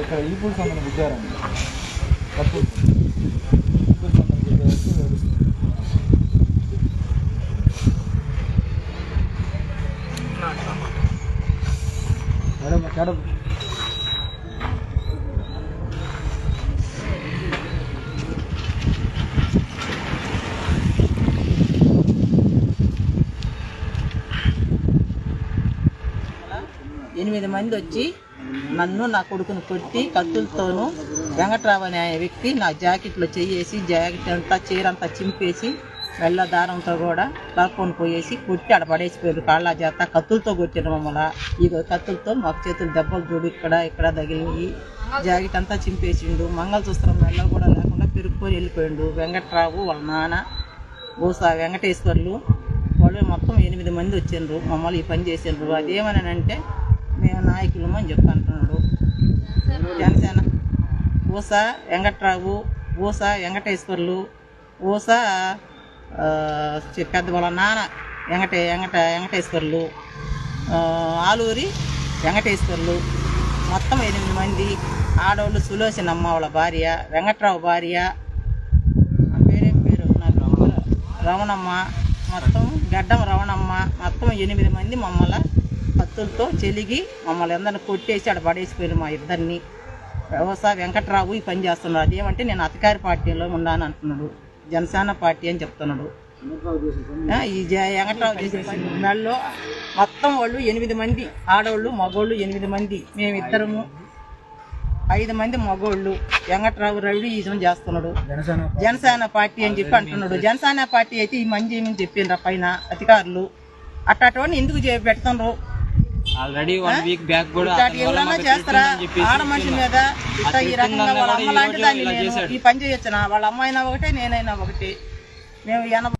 ఇక్కడ ఈ పూలు సంబంధం గుద్దారండి తప్పు ఈ పూలు సంబంధం గుద్దారు మేడం మేడం ఎనిమిది మంది వచ్చి నన్ను నా కొడుకును కొట్టి కత్తులతోనూ వెంకట్రావు అనే వ్యక్తి నా జాకెట్లో చెయ్యేసి జాకెట్ అంతా చీర అంతా చింపేసి వెళ్ళ దారంతో కూడా లాక్కొని పోయేసి కొట్టి ఆడ పడేసిపోయారు. కాళ్ళ చేత కత్తులతో కొట్టిన మమ్మల్ని. ఇది కత్తులతో మాకు చేతులు దెబ్బలు చూడు ఇక్కడ ఇక్కడ తగిలినాయి జాకెట్ అంతా చింపేసిండు. మంగళసూత్రం వెళ్ళ కూడా లేకుండా పెరుక్కొని వెళ్ళిపోయిండు. వెంకట్రావు వాళ్ళ నాన్న ఊసా వెంకటేశ్వర్లు వాళ్ళు మొత్తం ఎనిమిది మంది వచ్చిండ్రు. మమ్మల్ని ఈ పని చేసిండ్రు. అదేమనంటే మేము నాయకులము అని చెప్పి అంటున్నాడు. జనసేన. ఊస వెంకట్రావు ఊస వెంకటేశ్వర్లు ఊస పెద్ద వాళ్ళ నాన్న వెంకటే వెంకట వెంకటేశ్వర్లు ఆలూరి వెంకటేశ్వర్లు. మొత్తం ఎనిమిది మంది ఆడవాళ్ళు సులోచనమ్మ వాళ్ళ భార్య వెంకట్రావు భార్య. ఆ పేరేం పేరు? నాకు రమణమ్మ. మొత్తం గడ్డం రమణమ్మ. మొత్తం ఎనిమిది మంది మమ్మల్ని కత్తులతో చెలిగి మమ్మల్ని అందరిని కొట్టేసి ఆడ పడేసిపోయారు మా ఇద్దరిని. వ్యవసాయ వెంకట్రావు ఈ పని చేస్తున్నాడు. అదేమంటే నేను అధికార పార్టీలో ఉన్నాను అంటున్నాడు. జనసేన పార్టీ అని చెప్తున్నాడు. ఈ జ- వెంకట్రావు చేసిన నెలలో మొత్తం వాళ్ళు ఎనిమిది మంది. ఆడవాళ్ళు మగోళ్ళు ఎనిమిది మంది. మేమిద్దరము. ఐదు మంది మగోళ్ళు. వెంకట్రావు రవి ఈజం చేస్తున్నాడు. జనసేన పార్టీ అని చెప్పి అంటున్నాడు. జనసేన పార్టీ అయితే ఈ మంది ఏమని చెప్పిండ్రా పైన అధికారులు? అట్టటువంటి ఎందుకు చే- ఆల్రెడీ వన్ వీక్ బ్యాక్ కూడా ఎవరన్నా చేస్తారా? ఆడ మనిషి మీద ఇట్లా ఈ రకంగా వాళ్ళ అమ్మ లాంటి దాన్ని నేను ఈ పని చేయొచ్చునా? వాళ్ళ అమ్మ అయినా ఒకటే నేనైనా ఒకటి. మేము ఎనభై